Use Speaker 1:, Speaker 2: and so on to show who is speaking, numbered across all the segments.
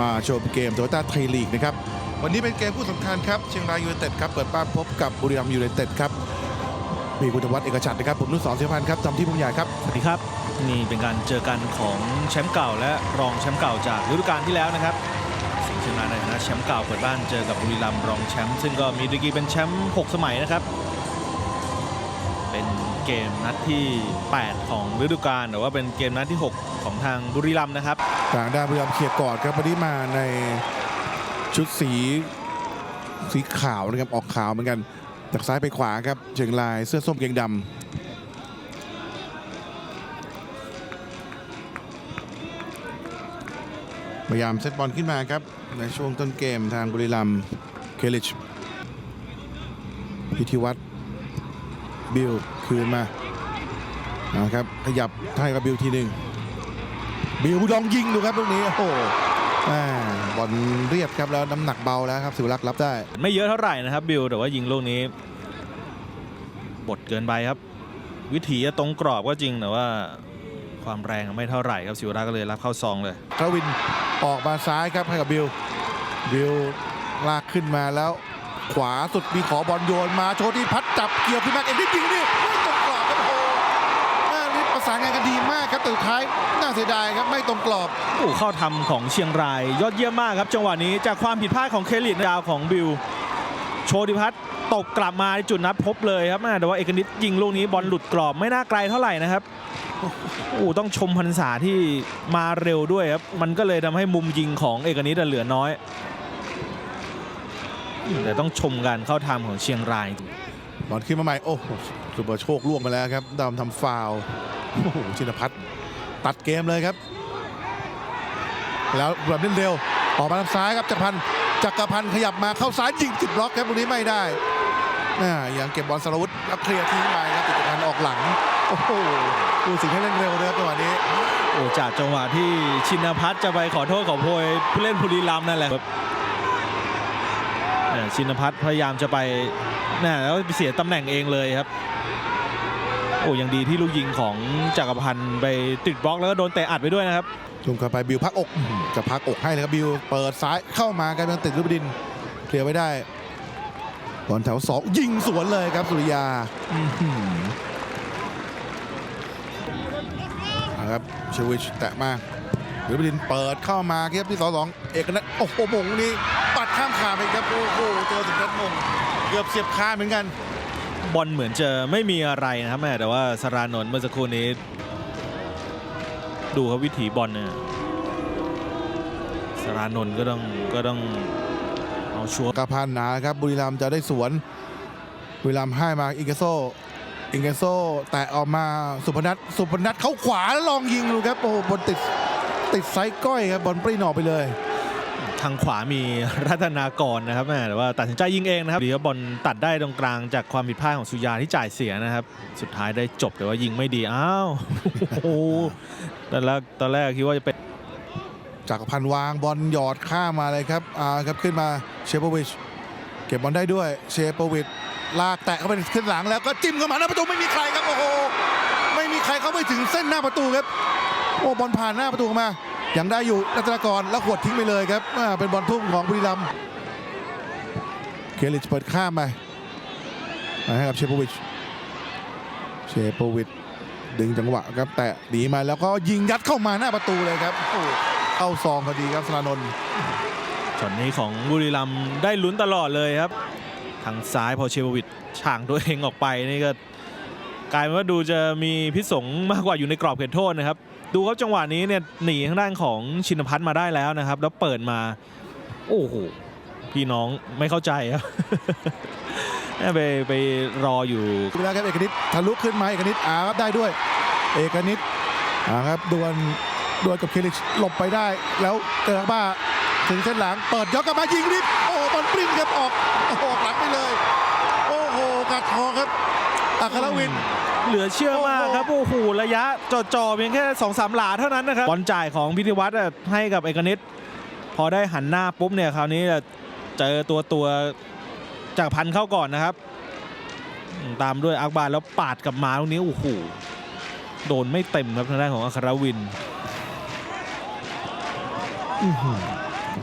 Speaker 1: มาชมเกมโตโยต้าไทยลีกนะครับวันนี้เป็นเกมผู้สำคัญครับเชียงรายยูไนเต็ดครับเปิดบ้านพบกับบุรีรัมย์ยูไนเต็ดครับมีคุณธวัฒน์เอกชัดนะครับผมนุสรเสียพันธ์ครับทำที่ผู้ใหญ่ครับ
Speaker 2: สวัสดีครับนี่เป็นการเจอกันของแชมป์เก่าและรองแชมป์เก่าจากฤดูกาลที่แล้วนะครับสิงห์เชียงรายในฐานะแชมป์เก่าเปิดบ้านเจอกับบุรีรัมย์รองแชมป์ซึ่งก็มีดีกรีเป็นแชมป์6สมัยนะครับเป็น เกมนัดที่ 8 ของฤดูกาลแต่ว่าเป็นเกมนัดที่ 6 ของทางบุรีรัมย์นะครับ
Speaker 1: ทางด้านบุรีรัมย์เคลียร์กอดครับวันนี้มาในชุดสีสีขาวนะครับออกขาวเหมือนกันจากซ้ายไปขวาครับเชียงรายเสื้อส้มเกงดำพยายามเซตบอลขึ้นมาครับ ในช่วงต้นเกมทางบุรีรัมย์เคลิชพิธีวัตรบิล คืนมานะครับขยับให้กับบิลทีหนึ่งบิวลองยิงดูครับลูกนี้โอ้โหแม่บอลเรียบครับแล้วน้ำหนักเบาแล้วครับสิวรักษ์รับได้
Speaker 2: ไม่เยอะเท่าไหร่นะครับบิลแต่ว่ายิงลูกนี้ บดเกินไปครับ วิถีจะตรงกรอบก็จริงแต่ว่าความแรงไม่เท่าไหร่ครับสิวรักษ์ก็เลยรับเข้าซองเลย
Speaker 1: ทวินออกมาซ้ายครับให้กับบิวบิวลากขึ้นมาแล้ว ขวาสุดมีขอบอลโยนมาโชติพัดจับเกี่ยวขึ้นมาเอ็นที่ยิงนี่ไม่ตรงกรอบครับโอ้โหแม่นี่ประสานงานกันดีมากครับแต่สุดท้ายน่าเสียดายครับไม่ตรงกรอบ
Speaker 2: โอ้เข้าทำของเชียงราย ยอดเยี่ยมมากครับ จังหวะนี้จากความผิดพลาดของเคลิตดาวของบิลโชติพัฒน์ตกกลับมาในจุดนัดพบเลยครับแม่แต่ว่าเอกนิตยิงลูกนี้บอลหลุดกรอบไม่น่าไกลเท่าไหร่นะครับโอ้ต้องชมพันษาที่มาเร็วด้วยครับมันก็เลยทำให้มุมยิงของเอกนิตเหลือน้อย แต่ต้องชมการเข้าทำของเชียงราย
Speaker 1: บอลขึ้นมาใหม่โอ้โหสุปโชคล่วงมาแล้วครับดำทำฟาวล์โอ้โหชินพัฒน์ตัดเกมเลยครับ แล้วแบบเล่นเร็วออกมาทางซ้ายครับจักรพันธ์จักรพันธ์ขยับมาเข้าซ้ายยิงติดบล็อกครับตรงนี้ไม่ได้น่ายังเก็บบอลสรวุฒิแล้วเคลียร์ทิ้งไปครับติดจักรพันธ์ออกหลังโอ้โหดูสิงให้เล่นเร็วเลยครับจังหวะนี้
Speaker 2: โอ้จากจังหวะที่ชินพัฒน์จะไปขอโทษขอโพยผู้เล่นบุรีรัมย์นั่นแหละครับเนี่ย ชินพัฒน์พยายามจะไปน่ะแล้วเสียตำแหน่งเองเลยครับ โอ้ยังดีที่ลูกยิงของจักรพันธ์ไปติดบล็อกแล้วก็โดนเตะอัดไปด้วยนะครับ
Speaker 1: จุงเข้าไปบิวพักอกอื้อหือจะพักอกให้เลยครับบิวเปิดซ้ายเข้ามากันติดลูกดินเคลียร์ไว้ได้บอลแถวสองยิงสวนเลยครับสุริยาอื้อหือเอาครับเชวิชแตะมาหรือลูกดินเปิดเข้ามาครับที่สองสองเอกนัทโอ้โหมงนี่ปัด ข้ามขาไปครับโอ้โหเจอสิงห์นัทมงเกือบเสียบคานเหมือนกัน
Speaker 2: บอลเหมือนจะไม่มีอะไรนะครับแม่แต่ว่าสรานนท์เมื่อสักครู่นี้ ดูครับวิถีบอลเนี่ยสรานนท์ก็ต้องก็ต้องเอาชัวร์
Speaker 1: กระพันหนาครับบุรีรัมย์จะได้สวน บุรีรัมย์ให้มาอิงเกโซอิงเกโซแตะออกมาสุพนัทสุพนัทเข้าขวาแล้วลองยิงดูครับโอ้โหบอลติดติดไซส์ก้อยครับบอลปรีนออกไปเลย
Speaker 2: ทางขวามีรัตนากรนะครับแม่แต่ว่าตัดสินใจยิงเองนะครับดีครับบอลตัดได้ตรงกลางจากความผิดพลาดของสุยาที่จ่ายเสียนะครับ สุดท้ายได้จบแต่ว่ายิงไม่ดีอ้าวโอ้ตอนแรกตอนแรกคิดว่าจะเป็น
Speaker 1: จากพันวางบอลหยอดข้ามมาเลยครับอ่าครับขึ้นมาเชโปวิชเก็บบอลได้ด้วยเชโปวิชลากแตะเข้าไปขึ้นหลังแล้วก็จิ้มเข้ามาหน้าประตูไม่มีใครครับโอ้โหไม่มีใครเข้าไปถึงเส้นหน้าประตูครับโอ้บอลผ่านหน้าประตูมา ยังได้อยู่รัตนกรแล้วขวดทิ้งไปเลยครับเป็นบอลทุ่มของบุรีรัมย์เคลิชเปิดข้ามไปมาให้กับเชโปวิชเชโปวิชดึงจังหวะครับ แตะหนีมาแล้วก็ยิงยัดเข้ามาหน้าประตูเลยครับเข้าซองพอดีครับสรานนท์
Speaker 2: ช็อตนี้ของบุรีรัมย์ได้ลุ้นตลอดเลยครับ ทางซ้ายพอเชโบวิชช่างตัวเองออกไปนี่ก็กลายเป็นว่าดูจะมีพิษสงมากกว่าอยู่ในกรอบเขตโทษนะครับ ดูครับจังหวะนี้เนี่ยหนีทางด้านของชินพัฒน์มาได้แล้วนะครับ แล้วเปิดมา โอ้โหพี่น้องไม่เข้าใจครับไปไปรออยู่
Speaker 1: เวลาครับเอกนิตทะลุขึ้นมาเอกนิตอาครับได้ด้วย เอกนิตอาครับดวลดวลกับเคลิชหลบไปได้ แล้วเจอบ้าถึงเส้นหลังเปิดยกกลับมายิงนิดโอ้บอลปริ้นครับออกออกหลังไปเลย โอ้โหกัดทองครับ อัครวิน
Speaker 2: เหลือเชื่อมากครับโอ้โหระยะจ่อๆเพียงแค่2อสหลาเท่านั้นนะครับบอลจ่ายของพิธีวัตรอะให้กับเอกนิตพอได้หันหน้าปุ๊บเนี่ยคราวนี้เจอตัวตัวจากรพันเข้าก่อนนะครับอืมตามด้วยอักบารแล้วปาดกลับมาตรงนี้โอ้โหโดนไม่เต็มครับทางด้านของอัครวิน
Speaker 1: อื้อหือ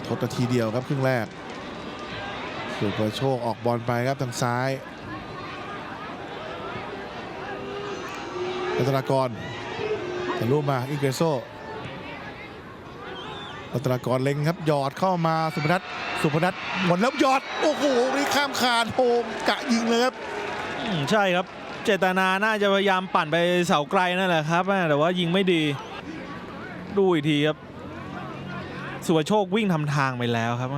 Speaker 1: ทดนาทีเดียวครับครึ่งแรกสุประโชคออกบอลไปครับทางซ้าย รัตนากรแต่ลูกมาอิเกรโซรัตนากรเล็งครับหยอดเข้ามาสุพนัทสุพนัทหมดแล้วหยอด โอ้โหนี่ข้ามคานโฮมกะยิงเลยครับ
Speaker 2: ใช่ครับ เจตนาน่าจะพยายามปั่นไปเสาไกลนั่นแหละครับแต่ว่ายิงไม่ดีดูอีกทีครับสุวโชควิ่งทำทางไปแล้วครับ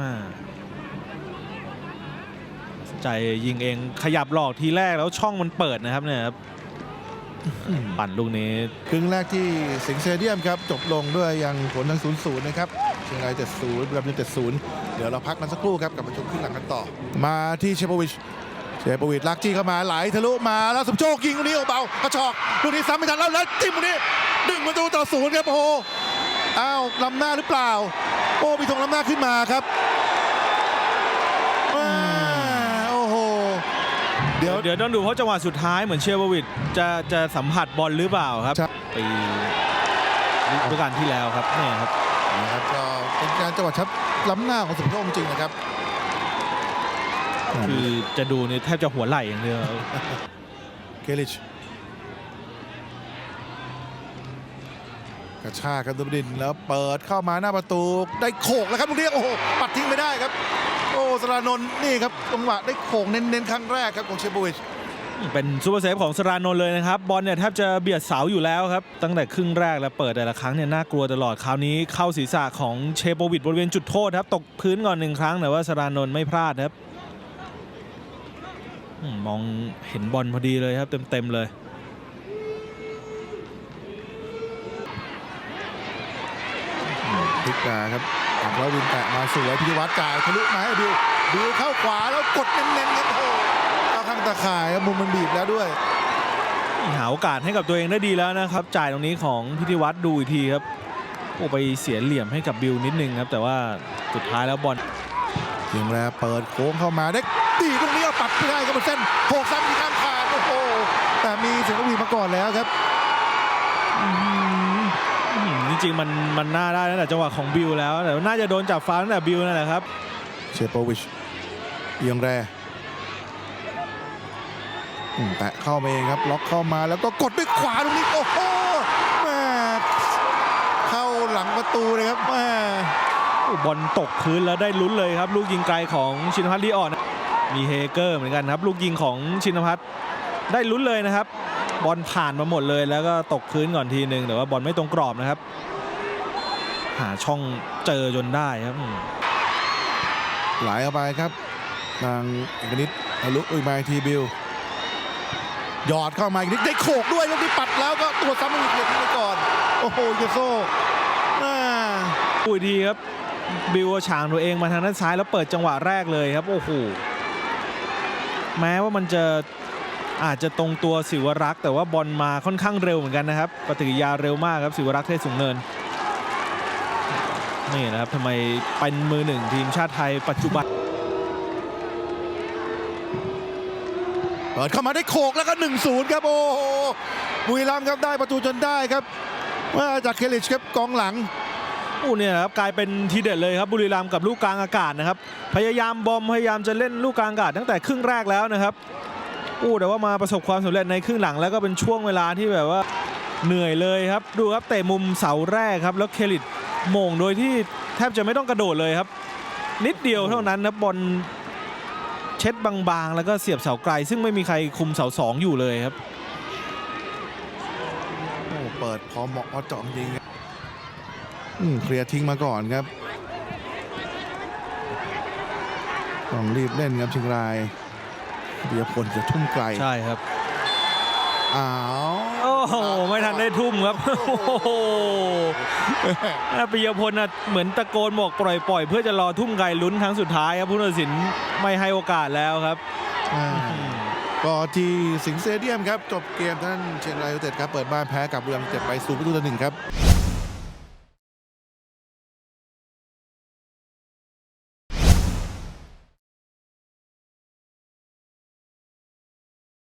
Speaker 2: ใจยิงเองขยับหลอกทีแรกแล้วช่องมันเปิดนะครับเนี่ยครับ ปั่นลูกนี้
Speaker 1: ครึ่งแรกที่สิงห์สเตเดียมครับ จบลงด้วยยังผลทาง0 0นย์นะครับเชียงราย7 0บุรีรัมย์7 0เดี๋ยวเราพักกันสักครู่ครับกลับมาชมครึ่งหลังกันต่อ มาที่เชปวิชเชปวิชลักจี้เข้ามาไหลทะลุมาแล้วสมโชคยิงลูกนี้เบากระชอกลูกนี้ซ้ำไม่ทันแล้วแล้วจิ้มลูกนี้ดึงประตูต่อศูนย์ครับโอ้โหอ้าวล้ำหน้าหรือเปล่า โอ้มีธงล้ำหน้าขึ้นมาครับอ่าโอ้โห เดี๋ยว
Speaker 2: เดี๋ยวต้องดูเพราะจังหวะสุดท้ายเหมือนเชียร์บวิดจะจะสัมผัสบอลหรือเปล่าครับ
Speaker 1: ใช่
Speaker 2: ปีฤดูกาลที่แล้วครับเนี่ยครับ
Speaker 1: นะครับก็เป็นการจังหวะชับล้ำหน้าของสมโชคจริงๆนะครับ
Speaker 2: คือจะดูเนี่ยแทบจะหัวไหล่อย่างเดียว
Speaker 1: เกลิช กระชากครับดุบดินแล้วเปิดเข้ามาหน้าประตูได้โขกแล้วครับลูกนี้โอ้โหปัดทิ้งไม่ได้ครับ โอ้สรานนท์นี่ครับจังหวะได้โขกเน้นๆครั้งแรกครับของเชฟโบวิช
Speaker 2: เป็นซูเปอร์เซฟของสรานนท์เลยนะครับ บอลเนี่ยแทบจะเบียดเสาอยู่แล้วครับ ตั้งแต่ครึ่งแรกแล้วเปิดแต่ละครั้งเนี่ยน่ากลัวตลอดคราวนี้เข้าศีรษะของเชโปวิดบริเวณจุดโทษครับ ตกพื้นก่อนหนึ่งครั้งแต่ว่าสรานนท์ไม่พลาดครับมองเห็นบอลพอดีเลยครับเต็มๆเลย
Speaker 1: พลิกมาครับหักแล้ววินแตะมาสวยพิธีวัตรจ่ายทะลุมาให้บิวบิวเข้าขวาแล้วกดเน้นๆครับโอ้โหเข้าข้างตาข่ายครับมุมมันบีบแล้วด้วย
Speaker 2: หาโอกาสให้กับตัวเองได้ดีแล้วนะครับ จ่ายตรงนี้ของพิธีวัตรดูอีกทีครับโอ้ไปเสียเหลี่ยมให้กับบิวนิดนึงครับ แต่ว่าสุดท้ายแล้วบอล
Speaker 1: เพียงแรเปิดโค้งเข้ามาได้ตีตรงนี้เอาปัดไม่ได้ครับบนเส้นโขกซ้ำที่ข้ามคานโอ้โหแต่มีเสียงนกหวีดมาก่อนแล้วครับ
Speaker 2: อืม จริงๆ มันมันน่าได้ตั้งแต่จังหวะของบิวแล้วแต่ว่าน่าจะโดนจับฟาวล์ตั้งแต่บิวนั่นแหละครับ
Speaker 1: เชโปวิชเอียงแรอืมแตะเข้ามาเองครับ ล็อกเข้ามาแล้วก็กดด้วยขวาตรงนี้ โอ้โหแม่เข้าหลังประตูเลยครับแม่
Speaker 2: โอ้บอลตกพื้นแล้วได้ลุ้นเลยครับ ลูกยิงไกลของชินพัฒน์ลีออน มีเฮเกอร์เหมือนกันครับ ลูกยิงของชินพัฒน์ได้ลุ้นเลยนะครับ บอลผ่านมาหมดเลย แล้วก็ตกพื้นก่อนทีนึงแต่ว่าบอลไม่ตรงกรอบนะครับ หาช่องเจอจนได้ครับอืม
Speaker 1: ไหลเข้าไปครับ ทางเอกนิดทะลุอุยมาอีกทีบิวหยอดเข้ามาอีกนิดได้โขกด้วยลูกนี้ปัดแล้วก็ตัวซ้ำมันหลุดเหลี่ยมทิ้งไปก่อน โอ้โหเยโซ่อ่า
Speaker 2: อุ้ยดีครับ บิวฉางตัวเองมาทางด้านซ้ายแล้วเปิดจังหวะแรกเลยครับ โอ้โหแม้ว่ามันจะ อาจจะตรงตัวสิวรักษ์แต่ว่าบอลมาค่อนข้างเร็วเหมือนกันนะครับ ปฏิกิริยาเร็วมากครับสิวรักษ์เทศสูงเนินนี่นะครับทำไมเป็นมือหนึ่งทีมชาติไทยปัจจุบัน
Speaker 1: เปิดเข้ามาได้โขกแล้วก็ 1-0 ครับ โอ้โหบุรีรัมย์ครับได้ประตูจนได้ครับว่าจากเคลิชครับกองหลัง
Speaker 2: อู้เนี่ยนะครับกลายเป็นทีเด็ดเลยครับบุรีรัมย์กับลูกกลางอากาศนะครับ พยายามบอมพยายามจะเล่นลูกกลางอากาศตั้งแต่ครึ่งแรกแล้วนะครับ อู้แต่ว่ามาประสบความสำเร็จในครึ่งหลังแล้วก็เป็นช่วงเวลาที่แบบว่าเหนื่อยเลยครับ ดูครับเตะมุมเสาแรกครับ แล้วเคลิดโมงโดยที่แทบจะไม่ต้องกระโดดเลยครับ นิดเดียวเท่านั้นนะบอลเช็ดบางๆ แล้วก็เสียบเสาไกล ซึ่งไม่มีใครคุมเสาสองอยู่เลยครับ
Speaker 1: โอ้เปิดพอเหมาะพอเจาะจริงครับอืมเคลียร์ทิ้งมาก่อนครับต้องรีบเล่นครับเชียงราย เบียร์พลจะทุ่มไกล
Speaker 2: ใช่ครับ
Speaker 1: อ้าว
Speaker 2: โอ้โหไม่ทันได้ทุ่มครับโอ้โหปิยพลน่ะเหมือนตะโกนบอกปล่อยปล่อยๆเพื่อจะรอทุ่มไกลลุ้นครั้งสุดท้ายครับผู้ตัดสินไม่ให้โอกาสแล้วครับ
Speaker 1: อ่าก็ที่สิงห์สเตเดียมครับ จบเกมท่านเชียงรายยูไนเต็ดครับ เปิดบ้านแพ้กับเรืองเจ็ดไปศูนย์ประตูต่อหนึ่งครับ